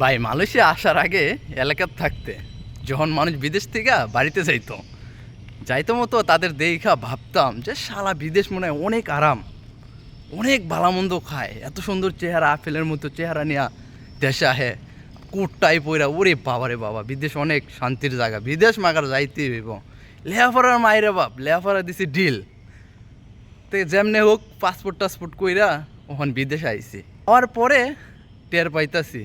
ভাই, মালয়েশিয়া আসার আগে এলাকার থাকতে, যখন মানুষ বিদেশ থেকে বাড়িতে যাইতো যাইতো মতো তাদের দেখা ভাবতাম যে সারা বিদেশ মনে হয় অনেক আরাম, অনেক ভালামন্দ খায়, এত সুন্দর চেহারা, আপেলের মতো চেহারা নিয়ে দেশে আহে কুটটাই পইরা, ওরে বাবা রে বাবা, বিদেশ অনেক শান্তির জায়গা, বিদেশ মাগার যাইতে হইব। লেহাফারার মায়েরে বাপ লেহাফারা দিছি ডিল তো যেমনে হোক পাসপোর্ট টাসপোর্ট কইরা ওখান বিদেশে আইছি। হওয়ার পরে টের পাইতাছি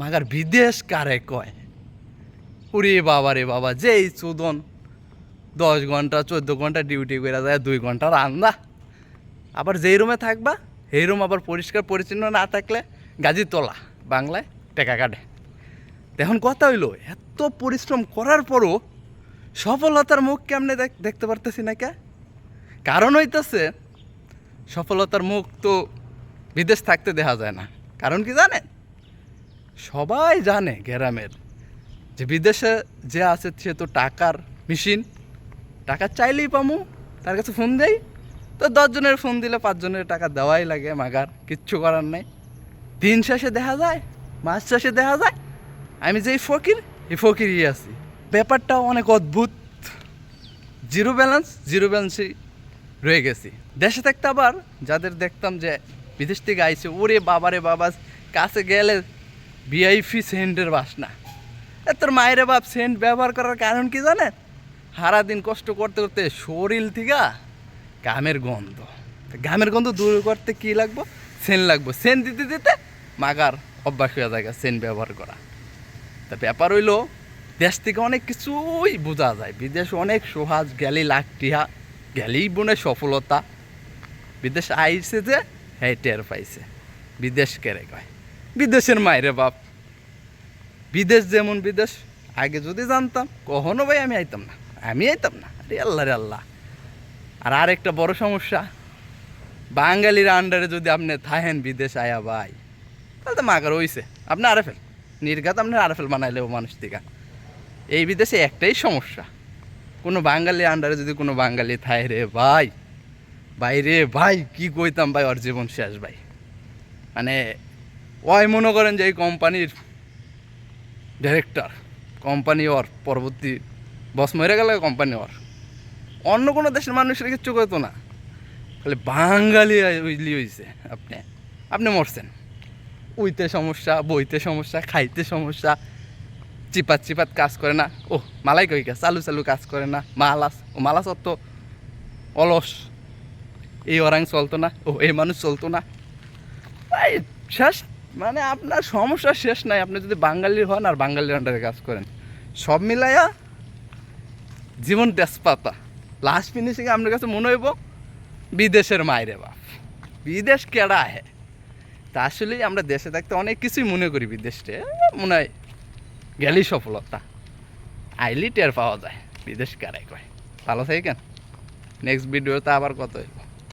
মাগার বিদেশ কারে কয়? উরে বাবা রে বাবা, যেই চোদন দশ ঘণ্টা, চোদ্দ ঘণ্টা ডিউটি করে যায়, দুই ঘণ্টা রান্না আবার যেই রুমে থাকবা, সেই রুম আবার পরিষ্কার, পরিচ্ছন্ন না থাকলে গাজি তোলা, বাংলায় টেকা কাটে। এখন কথা হইল, এত পরিশ্রম করার পরও সফলতার মুখ কেমনে দেখ- দেখতে পারতেছি না কে? কারণ হইতেছে, সফলতার মুখ তো বিদেশ থাকতে দেখা যায় না। কারণ কি জানেন? সবাই জানে গ্রামের যে বিদেশে যে আছে সে তো টাকার মেশিন। টাকা চাইলেই পামু, তার কাছে ফোন দেই। তো দশজনের ফোন দিলে পাঁচজনের টাকা দেওয়াই লাগে, মাগার, কিচ্ছু করার নেই। দিন শেষে দেখা যায়, মাস শেষে দেখা যায়, আমি যে এই ফকির, এই ফকিরই আছি। ব্যাপারটাও অনেক অদ্ভুত। জিরো ব্যালেন্স জিরো ব্যালেন্সই রয়ে গেছি। দেশে থাকতে আবার যাদের দেখতাম যে বিদেশ থেকে আইছে, ওরে বাবারে বাবা কাছে গেলে ভিআইপি সেন্টের বাসনা। তোর মায়ের বাপ সেন্ট ব্যবহার করার কারণ কি জানেন? সারাদিন কষ্ট করতে করতে শরীর থেকে গামের গন্ধ। গামের গন্ধ দূর করতে কি লাগবো? সেন লাগবো। সেন দিতে দিতে মাগার অভ্যাস হয়ে যায় সেন ব্যবহার করা। তা ব্যাপার হইল, দেশ থেকে অনেক কিছুই বোঝা যায়। বিদেশ অনেক সহজ গেলি লাখ টিহা গেলেই বনে সফলতা। বিদেশ আইছে যে হ্যাঁ টের পাইছে। বিদেশ কেড়ে কয়? বিদেশের মায়েরে বাপ। বিদেশ যেমন বিদেশ, আগে যদি জানতাম, কখনো ভাই আমি আইতাম না। আমি আইতাম না। আরে আল্লাহ রে আল্লাহ। আর আরেকটা বড় সমস্যা, বাঙালির আন্ডারে যদি আপনি থাহেন বিদেশ আয়া ভাই, তাহলে তো মাগার হইছে। আপনি আরএফএল, নির্ঘাত আপনি আরএফএল বানাইলেও মানুষ থেকে এই বিদেশে একটাই সমস্যা, কোনো বাঙালি আন্ডারে যদি কোনো বাঙালি থায় রে ভাই ভাই রে ভাই, কি কইতাম ভাই, ওর জীবন শেষ ভাই। মানে ওই মনে করেন যে এই কোম্পানির ডিরেক্টর কোম্পানি ওর পরবর্তী বস মরে গেলে কোম্পানি ওর অন্য কোনো দেশের মানুষের কিচ্ছু করতো না। খালি বাঙালি উইলি হয়েছে আপনি আপনি মরছেন। উইতে সমস্যা, বইতে সমস্যা, খাইতে সমস্যা, চিপাত চিপাত কাজ করে না। ও মালাই কই কাজ চালু চালু কাজ করে না। মালাস ও মালাস অত অলস। এই ওরাং চলতো না। ও এই মানুষ চলতো না। শেষ। মানে আপনার সমস্যা শেষ নাই। আপনি যদি বাঙালি হন আর বাঙালির আন্ডারে কাজ করেন। সব মিলাইয়া জীবন তেজপাতা। লাস্ট ফিনিশিং আপনার কাছে মনে হইব, বিদেশের মায়েরে বাপ। বিদেশ কেডা আহে? তা আসলেই আমরা দেশে থাকতে অনেক কিছুই মনে করি বিদেশে। মনে হয় গেলেই সফলতা। আইলি টের পাওয়া যায়, বিদেশ কেড়াই কয়। ভালো থাকেন। নেক্সট ভিডিওতে আবার কত